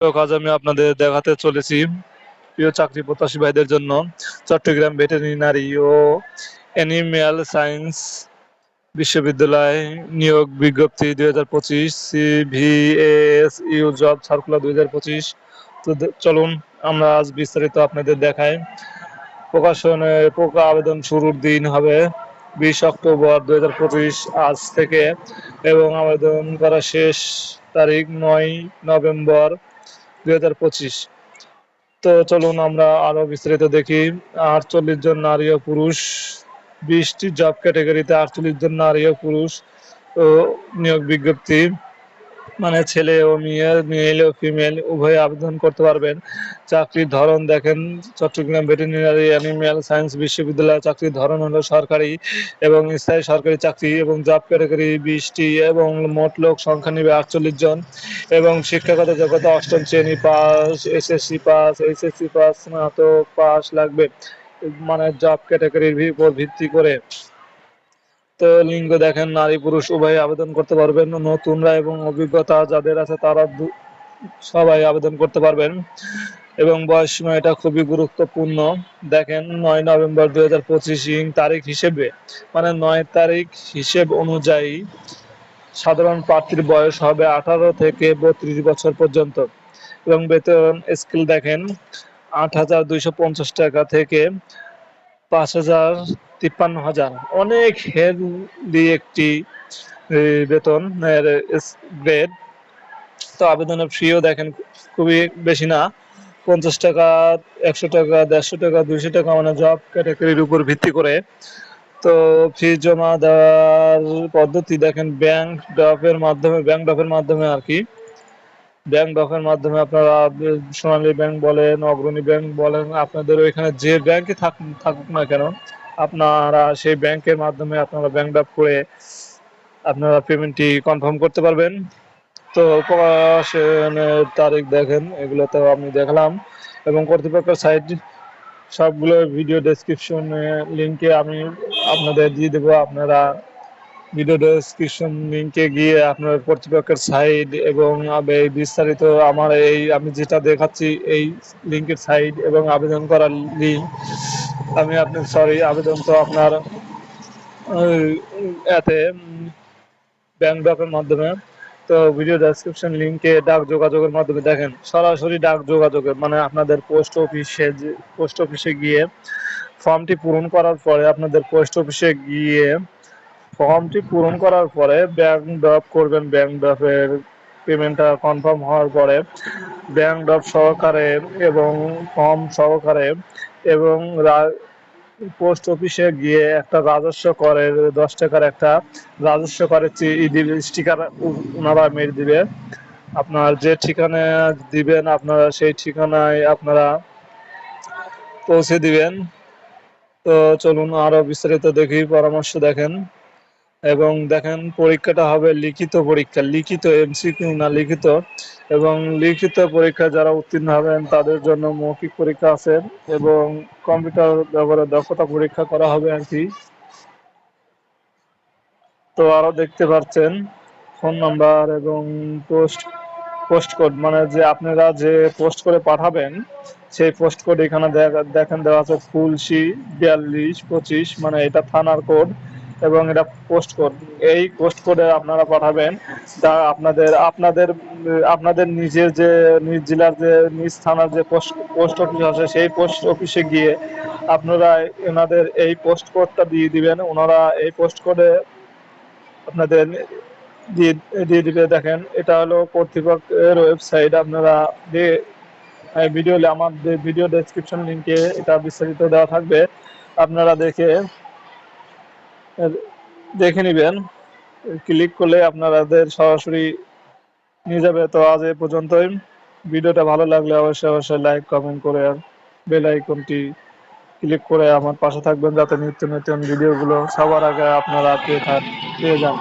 কাজ আমি আপনাদের দেখাতে চলেছি প্রিয় চাকরি প্রত্যাশী ভাইদের জন্য। চট্টগ্রাম ভেটেরিনারি ও অ্যানিম্যাল সায়েন্স বিশ্ববিদ্যালয় নিয়োগ বিজ্ঞপ্তি দুই হাজার পঁচিশ সিভিএস ইউ জব সার্কুলার দুই হাজার পঁচিশ। তো চলুন আমরা আজ বিস্তারিত আপনাদের দেখাই। প্রকাশনের প্রকা আবেদন শুরুর দিন হবে বিশ অক্টোবর দুই হাজার পঁচিশ আজ থেকে এবং আবেদন করা শেষ তারিখ নয় নভেম্বর দুই হাজার পঁচিশ। তো চলুন আমরা আরও বিস্তারিত দেখি। আটচল্লিশ জন নারী ও পুরুষ, বিশটি জব ক্যাটাগরিতে আটচল্লিশ জন নারী ও পুরুষ নিয়োগ বিজ্ঞপ্তি। মানে ছেলে ও মেয়ে, মেল ও ফিমেল, উভয়ে আবেদন করতে পারবেন। চাকরির ধরন দেখেন, চট্টগ্রাম ভেটেরিনারি অ্যানিম্যাল সায়েন্স বিশ্ববিদ্যালয় চাকরির ধরন হলো সরকারি এবং স্থায়ী সরকারি চাকরি এবং জব ক্যাটাগরি বিশটি এবং মোট লোক সংখ্যা নিবে আটচল্লিশ জন এবং শিক্ষাগত যোগ্যতা অষ্টম শ্রেণি pass, SSC pass, HSC pass, স্নাতক পাস লাগবে। মানে জব ক্যাটাগরির উপর ভিত্তি করে। লিঙ্গ দেখেন, নারী, পুরুষ, উভয় আবেদন করতে পারবেন। নতুনরা এবং অভিজ্ঞতা যাদের আছে তারা সবাই আবেদন করতে পারবেন। এবং বয়স সীমা এটা খুবই গুরুত্বপূর্ণ। দেখেন, নয় নভেম্বর দুই হাজার পঁচিশ তারিখ হিসেবে মানে নয় তারিখ হিসেব অনুযায়ী সাধারণ প্রার্থীর বয়স হবে আঠারো থেকে বত্রিশ বছর পর্যন্ত। এবং বেতন স্কেল দেখেন, আট হাজার দুইশো পঞ্চাশ টাকা থেকে পাঁচ হাজার, তিপ্পান্ন হাজার। অনেক হেলদি একটি বেতন গ্রেড। তো আবেদনের ফিও দেখেন খুবই বেশি না। পঞ্চাশ টাকা, একশো টাকা, দেড়শো টাকা, দুইশো টাকা মানে জব ক্যাটাগরির উপর ভিত্তি করে। তো ফি জমা দেওয়ার পদ্ধতি দেখেন ব্যাংক ড্রপের মাধ্যমে ব্যাংক ড্রপের মাধ্যমে আর কি। ব্যাংক ড্রপের মাধ্যমে আপনারা সোনালী ব্যাংক বলেন, অগ্রণী ব্যাংক বলেন, আপনাদের ওইখানে যে ব্যাংকে থাকুক না কেন, আপনারা সেই ব্যাংকের মাধ্যমে আপনারা ব্যাংক ড্রপ করে আপনারা পেমেন্টটি কনফার্ম করতে পারবেন। তো প্রকাশনের তারিখ দেখেন এগুলো তো আমি দেখলাম। এবং কর্তৃপক্ষের সাইট সবগুলো ভিডিও ডেসক্রিপশনে লিঙ্কে আমি আপনাদের দিয়ে দেবো, আপনারা ভিডিও ডেসক্রিপশন লিংকে গিয়ে আপনার কর্তৃপক্ষের সাইট এবং এই বিস্তারিত আমার এই, আমি যেটা দেখাচ্ছি এই লিংকের সাইট এবং আবেদন করার লিঙ্ক আমি আপনার সরি আবেদন তো আপনার এতে ব্যাংক ড্রপের মাধ্যমে, তো ভিডিও ডেসক্রিপশন লিংকে ডাক যোগাযোগের মাধ্যমে দেখেন, সরাসরি ডাক যোগাযোগের মানে আপনাদের পোস্ট অফিসে পোস্ট অফিসে গিয়ে ফর্মটি পূরণ করার পরে আপনাদের পোস্ট অফিসে গিয়ে ফর্মটি পূরণ করার পরে ব্যাংক ড্রপ করবেন ব্যাংক ড্রপের পেমেন্টটা কনফার্ম হওয়ার পরে ব্যাংক ড্রপ সহকারে এবং ফর্ম সহকারে এবং পোস্ট অফিসে গিয়ে একটা রাজস্ব করের, দশ টাকার একটা রাজস্ব করের স্টিকার ওনারা মেরে দিবে। আপনার যে ঠিকানা দিবেন, আপনারা সেই ঠিকানায় আপনারা পৌঁছে দিবেন। তো চলুন আরও বিস্তারিত দেখি, পরামর্শ দেখেন। এবং দেখেন পরীক্ষাটা হবে লিখিত পরীক্ষা, লিখিত এমসিকিউ না লিখিত। এবং লিখিত পরীক্ষা যারা উত্তীর্ণ হবেন, তাদের জন্য মৌখিক পরীক্ষা আছে এবং কম্পিউটার ব্যবহারের দক্ষতা পরীক্ষা করা হবে আর কি। তো আরও দেখতে পাচ্ছেন, ফোন নাম্বার এবং পোস্ট পোস্ট কোড মানে যে আপনারা যে পোস্ট করে পাঠাবেন, সেই পোস্ট কোড এখানে দেখা- দেখেন দেওয়া আছে ফুলসি বিয়াল্লিশ পঁচিশ মানে এটা থানার কোড। এবং এটা পোস্ট কোড এই পোস্ট কোডে আপনারা পাঠাবেন তা আপনাদের আপনাদের আপনাদের নিজের যে, নিজ জেলার যে, নিজ থানার যে পোস্ট পোস্ট অফিস আছে, সেই পোস্ট অফিসে গিয়ে আপনারা এনাদের এই পোস্ট কোডটা দিয়ে দিবেন। ওনারা এই পোস্ট কোডে আপনাদের দিয়ে দিয়ে দিবে। দেখেন, এটা হলো কর্তৃপক্ষের ওয়েবসাইট আপনারা দিয়ে ভিডিও আমার ভিডিও ডেসক্রিপশন লিংকে এটা বিস্তারিত দেওয়া থাকবে। আপনারা দেখে দেখে নেবেন। ক্লিক করলে আপনাদের সরাসরি নিয়ে যাবে। তো আজ এ পর্যন্তই। ভিডিওটা ভালো লাগলে অবশ্যই অবশ্যই লাইক, কমেন্ট করে আর বেল আইকনটি ক্লিক করে আমার পাশে থাকবেন যাতে নিত্য নতুন ভিডিওগুলো সবার আগে আপনারা পেয়ে যান।